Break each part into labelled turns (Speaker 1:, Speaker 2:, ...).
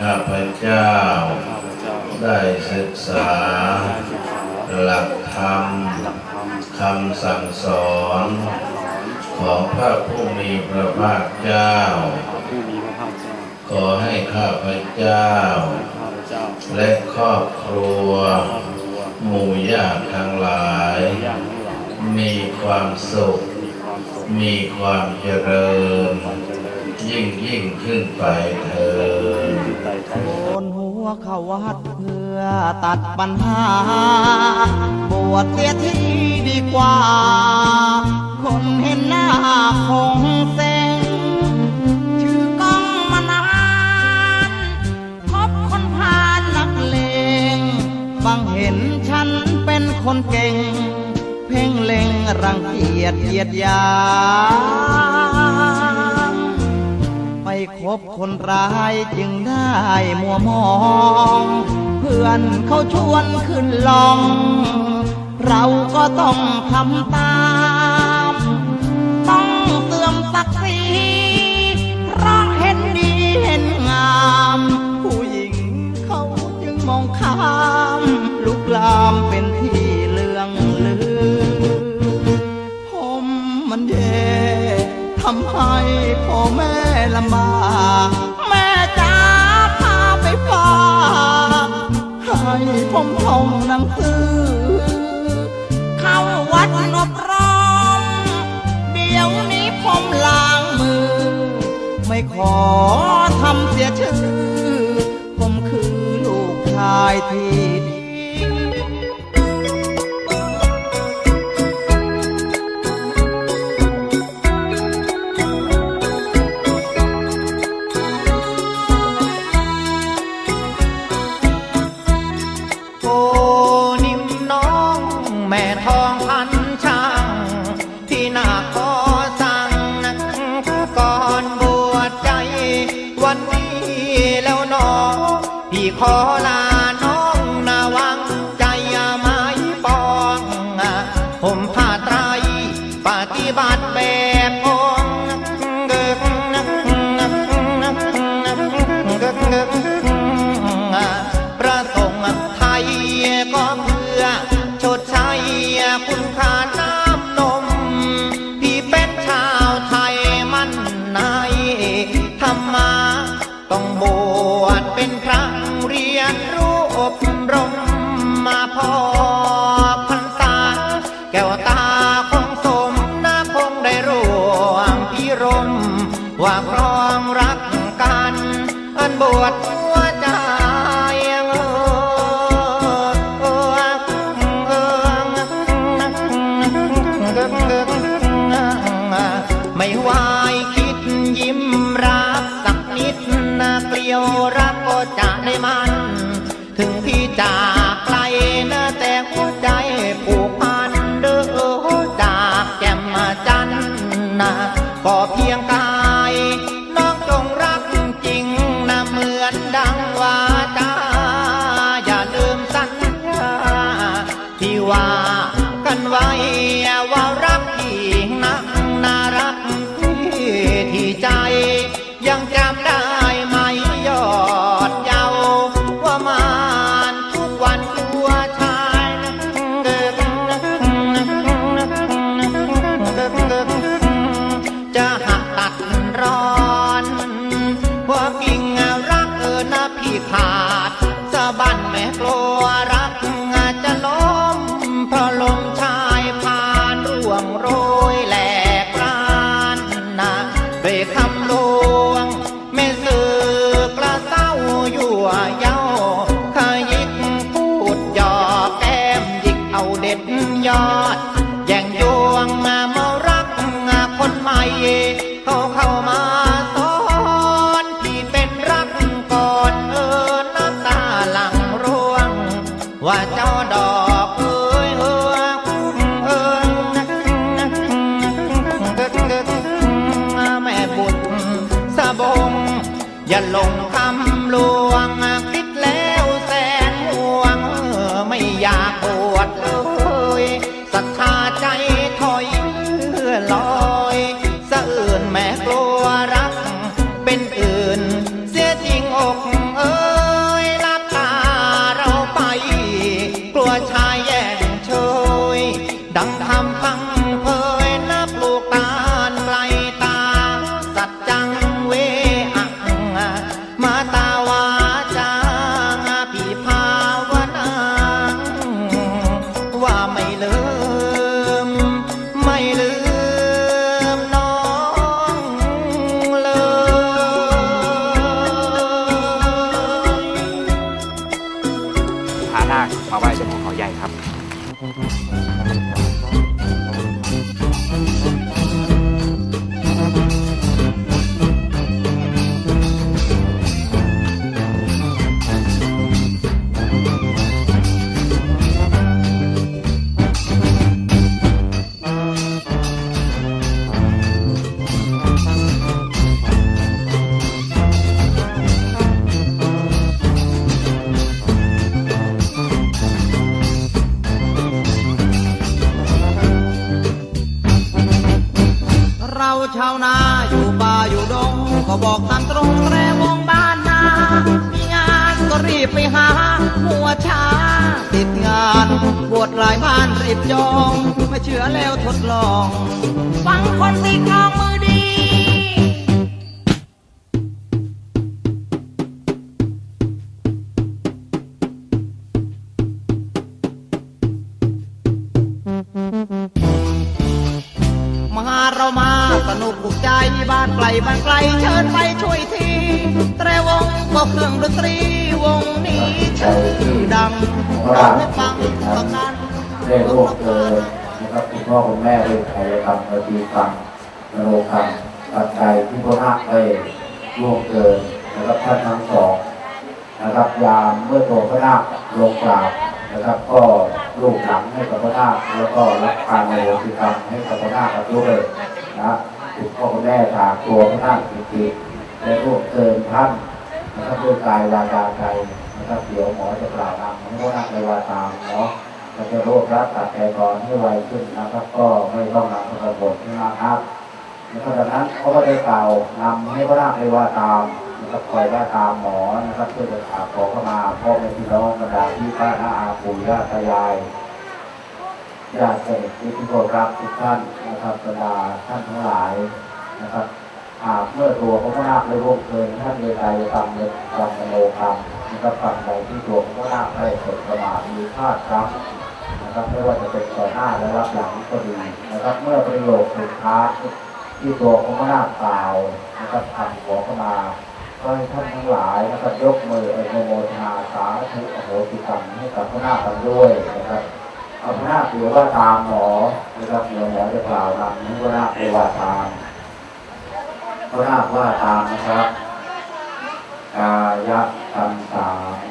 Speaker 1: ข้าพเจ้า ได้ศึกษา หลักธรรมคำสั่งสอน ของพระผู้มีพระภาคเจ้า ขอให้ข้าพเจ้า และครอบครัว หมู่ญาติทั้งหลาย
Speaker 2: ญาติทั้งหลาย
Speaker 1: มีความสุข
Speaker 2: มีความ
Speaker 1: เจริญ
Speaker 2: ความเจริญ
Speaker 1: ยิ่งยิ่งขึ้นไปเธ
Speaker 2: อ
Speaker 3: โกนหัวเขาวัดเพื่อตัดปัญหา บวชเสียทีดีกว่า คนเห็นหน้าคงเซ็งชื่อกล้องมานานพบคนพาลนักเลงบางเห็นฉันเป็นคนเก่ง เพ่งเล็งรังเกียจเยียดยา บคนร้ายจึงได้มัวมอง เพื่อนเขาชวนขึ้นลอง เราก็ต้องทำตาม ต้องเสื่อมศักดิ์ศรีเพราะเห็นดีเห็นงาม ผู้หญิงเขาจึงมองข้าม ลุกลามเป็นที่เลืองลือผมมันแย่ทำให้พ่อแม่ลำบากแม่จ๋าพาไปฝากให้ผมท่องหนังสือ เข้าวัดนบรอม เดี๋ยวนี้ผมล้างมือ ไม่ขอทำเสียชื่อ ผม
Speaker 4: ง อย่าหลงคำลวง เราชาวนา
Speaker 5: อ
Speaker 3: ยู่ป่าอยู่ดง ก็บอกตามตรงแรงวงบ้านนา มีงานก็รีบไปหาหัวช้า ติดงานบวชหลายบ้านรีบจอง ไม่เชื่อแล้วทดลอง ฟังคนตีกลองมือดีานไกลบ้านไกลเชิญไปช่วยทีแตรวงก็เครื่องดนตรีวงนี้ชื่อดังเราให้ฟังต่อกัน
Speaker 2: ได้ร่วมเกินนะครับคุณพ่อคุณแม่ได้ถ่ายทำนาทีฟังนโรคำปัจจัยที่พระนาคได้ร่วมเกินนะครับท่านทั้งสองนะครับยามเมื่อตัวพระนาคลงกราบนะครับ ก็ลูกหลังให้กับพระนาคแล้วก็รับการในโลกิกรรมให้กับพระนาคกับด้วยนะ คุณพ่อคุณแม่จากตัวพระนาคจริงๆได้ร่วมเกินท่านนะครับด้วยกายวาจาใจนะครับเดี๋ยวหมอจะกล่าวนำให้พระนาคในวาตามเนาะเราจะรวบรัดตัดใจก่อนให้ไวขึ้นนะครับ ก็ไม่ต้องนำพระบทขึ้นมาครับแล้วก็ดังนั้นเขาก็ได้กล่าวนำให้พระนาคในว่าตามนะครับคอยว่าตามหมอนะครับเพื่อจะขอเข้ามาพ่อแม่พี่น้องบรรดาพี่ป้าน้าอาปู่ย่าตายาย ญาติสนิทที่ทุกคนรักทุกท่านนะครับบรรดาท่านทั้งหลายนะครับหากเมื่อตัวพระนาคได้ร่วมเกินท่านเลยใจกรรมเลยกรรมโนกรรมนะครับฝั่งใดที่ตัวพระนาคได้สดประมาทมีพลาดครับนะครับไม่ว่าจะเป็นต่อหน้าและรับหลังก็ดีนะครับ เมื่อประโยคสุดท้ายที่ตัวพระนาคกล่าวนะครับทำขอเข้ามาก็ให้ท่านทั้งหลายนะครับยกมืออนุโมทนาสาธุอโหสิกรรมให้กับพระนาคกันด้วยนะครับ เอาพระนาคถือว่าตามหมอนะครับเดี๋ยวหมอจะกล่าวนำให้พระนาคไปว่าตามพระนาคว่าตามนะครับ กายกรรมสาม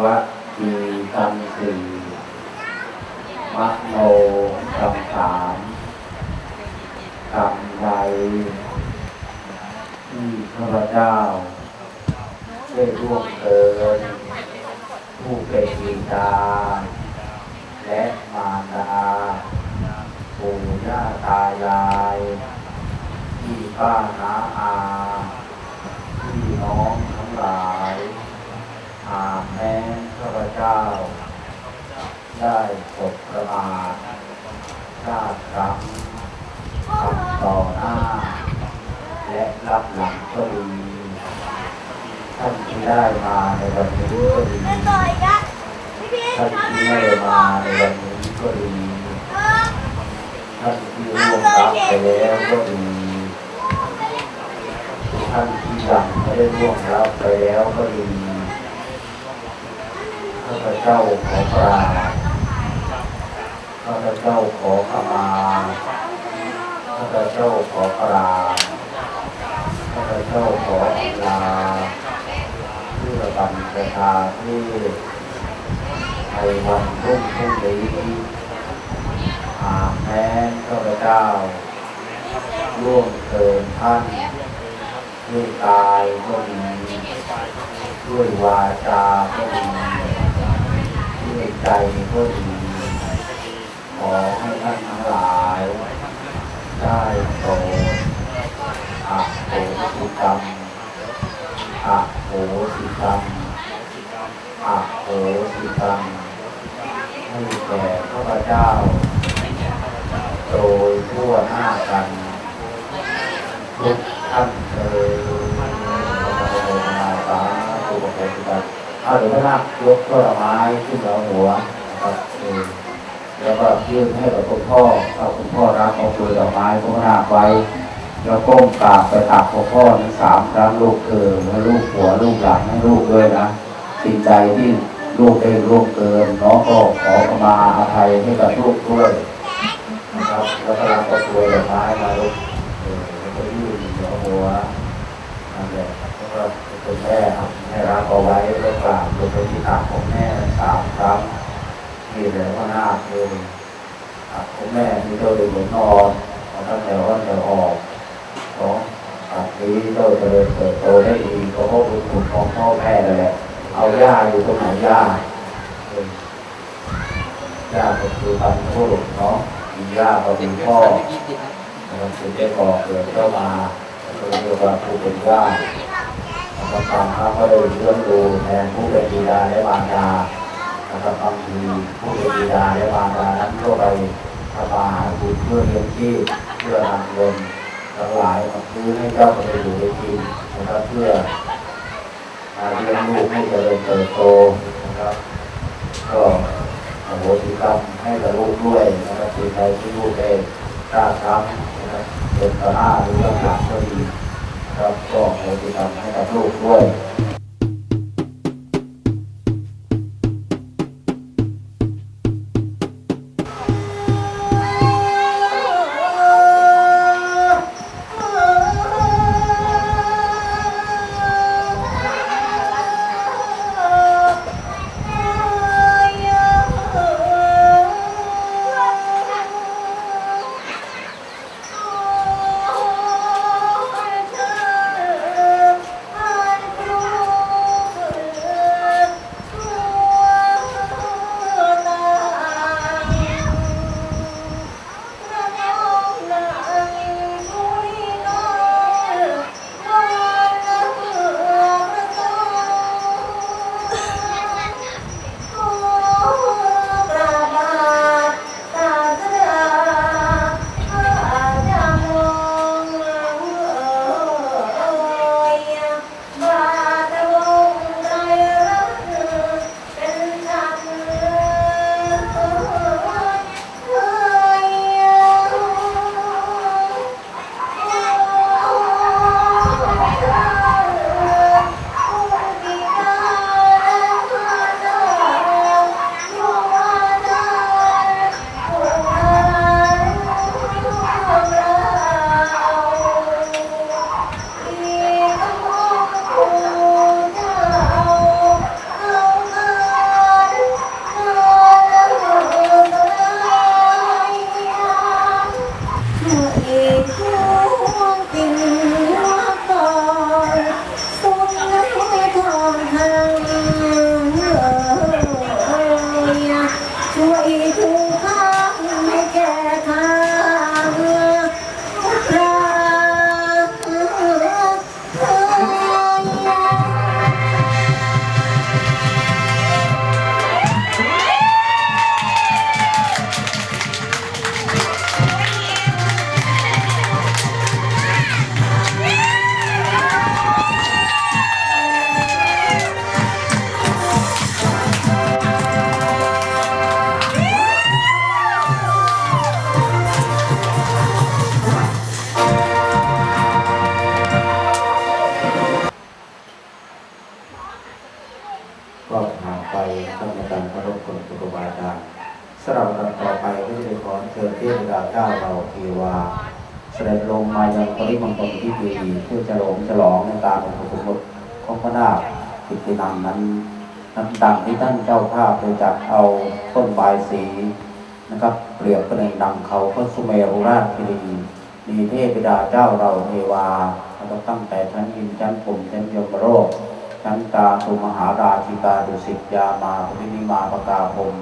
Speaker 2: วัจีกรรมสี่มโนกรรมสามกรรมใดที่ข้าพเจ้าได้ร่วมเกินผู้เป็นบิดา และมารดาปู่ย่าตายายพี่ป้าน้าอาพี่น้องทั้งหลายหาแม้ข้าพเจ้า ได้สบประมาทชาติครั้งทำต่อหน้า และรับหลังก็ดีท่านที่ได้มาในวันนี้ก็ดีท่าน
Speaker 6: ที่ไม่
Speaker 2: ได้มาในวันนี้ก็ดีท่านที่ร่วมรับไปแล้วก็ดีท่านที่ยังไม่ได้ร่วมรับไปแล้วก็ดีข้าพเจ้าขอกราบข้าพเจ้าขอขมาข้าพเจ้าขอกราบข้าพเจ้าขอลาเพื่อบันประชาที่ ในวันรุ่งพรุ่งนี้หากแม้นข้าพเจ้าล่วงเกินท่านด้วยกายก็ดีด้วยวาจาก็ดีด้วยใจก็ดีขอให้ท่านทั้งหลาย ได้โปรดอะโหสิกรรมอะโหสิกรรมอะโหสิกรรมให้แก่ข้าพเจ้า โดยทั่วหน้ากัน ทุกท่านเอ่ยขอพระองค์มาสาธุขอพระองค์กันเอาเดี๋ยวพระนา คยกต้นไม้ขึ้นเหนือหัวนะครับเออแล้วก็ยื่นให้กับคุณพ่อถ้าคุณพ่อรับเอาปืนดอกไม้พระนาไว้แล้วก้มกราบไปตักคุณพ่อทั้งสามครั้งลูกเออให้ลูกหัวลูกหลังให้ลูกด้วยนะสิ่งใดที่ลูกได้ร่วงเกินน้องก็ขอขมาอภัยให้กับลูกด้วยนะครับแล้วก็รับตัวตัวดอกไม้มาลูกเออแล้วก็ยื่นหัวหัวนั่นแหละแล้วก็ เป็นแม่ครับแม่รักเอาไว้แล้วกราบลงไปที่ตักของแม่สามครั้งนี่แหละว่านาคเลยตักของแม่ที่เจ้าเดินนอนเอาตั้งแต่ว่าจะออกของตักนี้เจ้าจะเดินเติบโตได้ดีก็เพราะบุญคุณของพ่อแม่นั่นแหละเอาย่าอยู่ตรงไหนย่าเออย่าก็คือพันธุ์ผู้เนาะมีย่าก็มีพ่อนะครับคือได้ก่อเกิดเข้ามาก็เรียกว่าผู้เป็นย่า นะครับบางครั้งก็เลยเลี้ยงดูแทนผู้เป็นบิดาและมารดานะครับบางทีผู้เป็นบิดาและมารดานั้นก็ไปทำมาหาบุญเพื่อเลี้ยงชีพเพื่อนำเงินทั้งหลายมาซื้อให้เจ้าไปอยู่ในกินนะครับเพื่อมาเลี้ยงลูกให้เจริญเติบโตนะครับ ก็อโหสิกรรมให้กับลูกด้วยนะครับสิ่งใดที่ลูกได้กล้าทำนะครับเป็นต่อหน้าหรือต่อหลังก็ดี ครับก็อโหสิกรรมให้กับลูกด้วย
Speaker 6: ยัง
Speaker 2: ปริมณฑลที่ดีเพื่อจะหลงฉลองในการอุปสมบทของพระนาคกิตินังนั้นน้ำดังที่ท่านเจ้าภาพได้จัดเอาต้นบายสีนะครับ เปรียบประเด็นดังเขาพระสุเมรุราชคิรีมีเทพบิดาเจ้าเราเทวาแล้วก็ตั้งแต่ชั้นอินชั้นผมชั้นยมโรคชั้นกาสุมหาราชิกาดุสิตยามาปรินิมาปกาพรม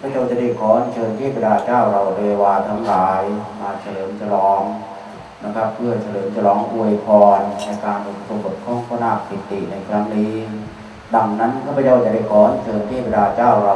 Speaker 2: พระเจ้าจะได้ขอเชิญเทพบิดาเจ้าเราเทวาทั้งหลาย มาเฉลิมฉลอง นะครับ เพื่อเฉลิมฉลองอวยพรในการอุปสมบทของพระนาคปิติในครั้งนี้ ดังนั้นข้าพเจ้าจะได้ขอเชิญเทพดาเจ้าเรา